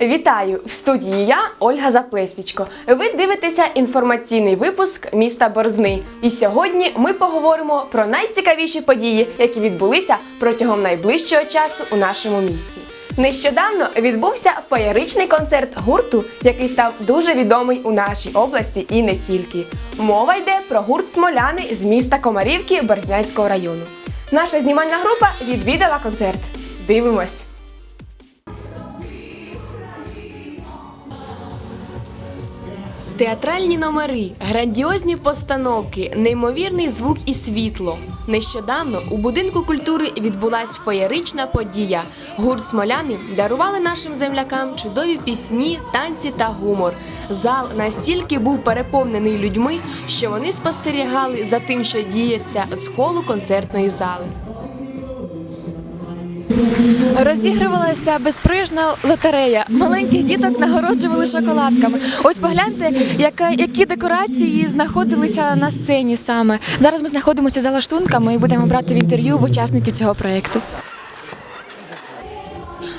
Вітаю в студії. Я Ольга Заплесвічко. Ви дивитеся інформаційний випуск міста Борзни. І сьогодні ми поговоримо про найцікавіші події, які відбулися протягом найближчого часу у нашому місті. Нещодавно відбувся феєричний концерт гурту, який став дуже відомий у нашій області і не тільки. Мова йде про гурт Смоляни з міста Комарівки Борзнянського району. Наша знімальна група відвідала концерт. Дивимось. Театральні номери, грандіозні постановки, неймовірний звук і світло. Нещодавно у будинку культури відбулась феєрична подія. Гурт Смоляни дарували нашим землякам чудові пісні, танці та гумор. Зал настільки був переповнений людьми, що вони спостерігали за тим, що діється з холу концертної зали. Розігрувалася безпроїжна лотерея. Маленьких діток нагороджували шоколадками. Ось погляньте, які декорації знаходилися на сцені саме. Зараз ми знаходимося за лаштунками і будемо брати в інтерв'ю в учасників цього проєкту.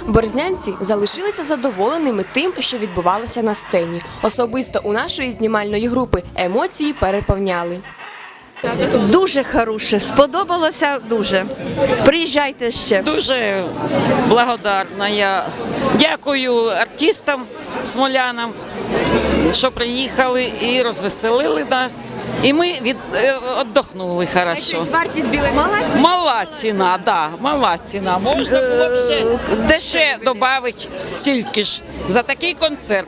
Борзнянці залишилися задоволеними тим, що відбувалося на сцені. Особисто у нашої знімальної групи емоції переповняли. Дуже хороше, сподобалося дуже. Приїжджайте ще. Дуже благодарна я. Дякую артистам, смолянам, що приїхали і розвеселили нас. І ми від, е, віддохнули хорошо. Вартість білої молодці. Мала ціна, да, мала ціна. Можна було б ще, ще додати стільки ж за такий концерт.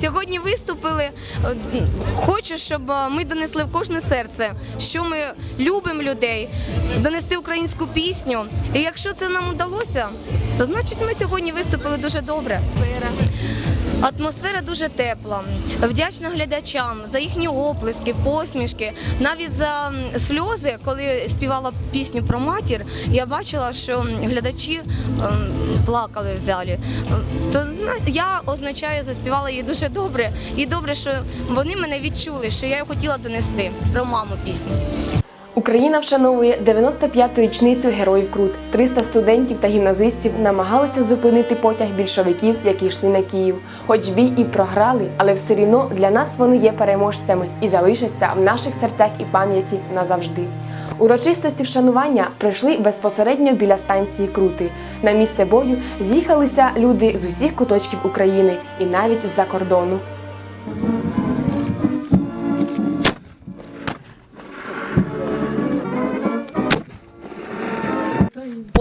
Сьогодні виступили. Е, Хочу, щоб е, ми донесли в кожне серце, що ми любимо людей, донести українську пісню. І якщо це нам вдалося, то значить ми сьогодні виступили дуже добре. Атмосфера дуже тепла. Вдячна глядачам за їхні оплески, посмішки, навіть за сльози, коли співала пісню про матір. Я бачила, що глядачі плакали в залі. То я означаю, заспівала її дуже добре. І добре, що вони мене відчули, що я хотіла донести про маму пісню. Україна вшановує 95-ту річницю героїв Крут. 300 студентів та гімназистів намагалися зупинити потяг більшовиків, які йшли на Київ. Хоч бій і програли, але все рівно для нас вони є переможцями і залишаться в наших серцях і пам'яті назавжди. Урочистості вшанування пройшли безпосередньо біля станції Крути. На місце бою з'їхалися люди з усіх куточків України і навіть з-за кордону.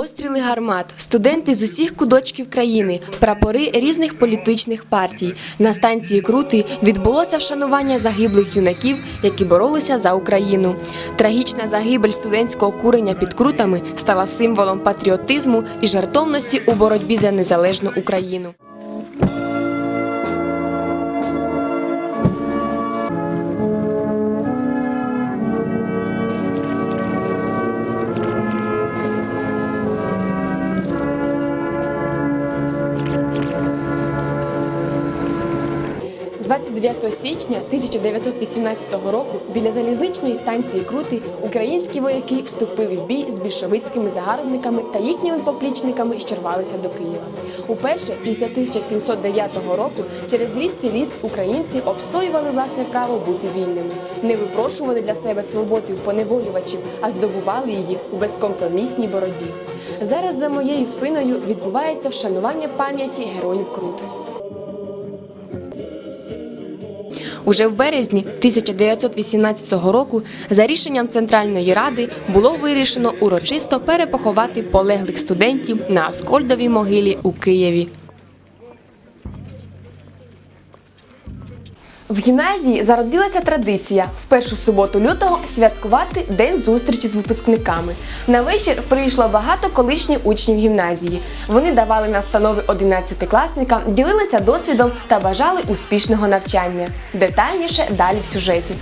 Постріли гармат, студенти з усіх куточків країни, прапори різних політичних партій. На станції Крути відбулося вшанування загиблих юнаків, які боролися за Україну. Трагічна загибель студентського курення під крутами стала символом патріотизму і жартовності у боротьбі за незалежну Україну. – 29 січня 1918 року біля залізничної станції Крути українські вояки вступили в бій з більшовицькими загарбниками та їхніми поплічниками, що рвалися до Києва. Уперше після 1709 року, через 200 літ, українці обстоювали власне право бути вільними, не випрошували для себе свободи в поневолювачів, а здобували її у безкомпромісній боротьбі. Зараз за моєю спиною відбувається вшанування пам'яті героїв Крути. Уже в березні 1918 року за рішенням Центральної ради було вирішено урочисто перепоховати полеглих студентів на Аскольдовій могилі у Києві. В гімназії зародилася традиція в першу суботу лютого святкувати день зустрічі з випускниками. На вечір прийшло багато колишніх учнів гімназії. Вони давали настанови 11-класникам, ділилися досвідом та бажали успішного навчання. Детальніше далі в сюжеті.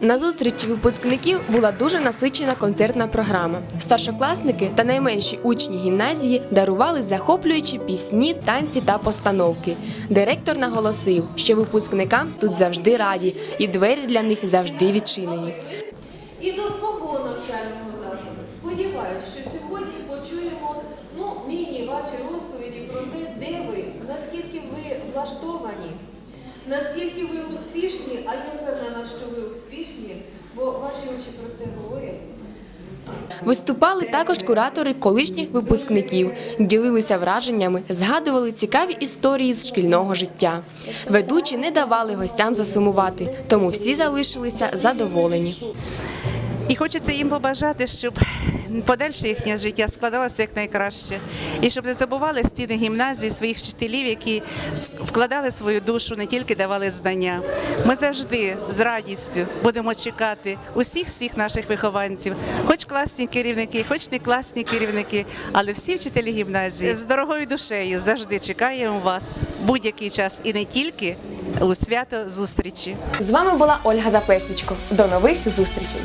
На зустрічі випускників була дуже насичена концертна програма. Старшокласники та найменші учні гімназії дарували захоплюючі пісні, танці та постановки. Директор наголосив, що випускникам тут завжди раді, і двері для них завжди відчинені. і до свого навчального закладу. Сподіваюсь, що сьогодні почуємо ну, міні ваші розповіді про те, де ви наскільки ви влаштовані. Наскільки ви успішні, а я впевнена, що ви успішні, бо ваші очі про це говорять. Виступали також куратори колишніх випускників, ділилися враженнями, згадували цікаві історії з шкільного життя. Ведучі не давали гостям засумувати, тому всі залишилися задоволені. І хочеться їм побажати, щоб подальше їхнє життя складалося якнайкраще. І щоб не забували стіни гімназії своїх вчителів, які вкладали свою душу, не тільки давали знання. Ми завжди з радістю будемо чекати усіх всіх наших вихованців, хоч класні керівники, хоч не класні керівники, але всі вчителі гімназії з дорогою душею завжди чекаємо вас будь-який час і не тільки у свято зустрічі. З вами була Ольга Запесничко. До нових зустрічей!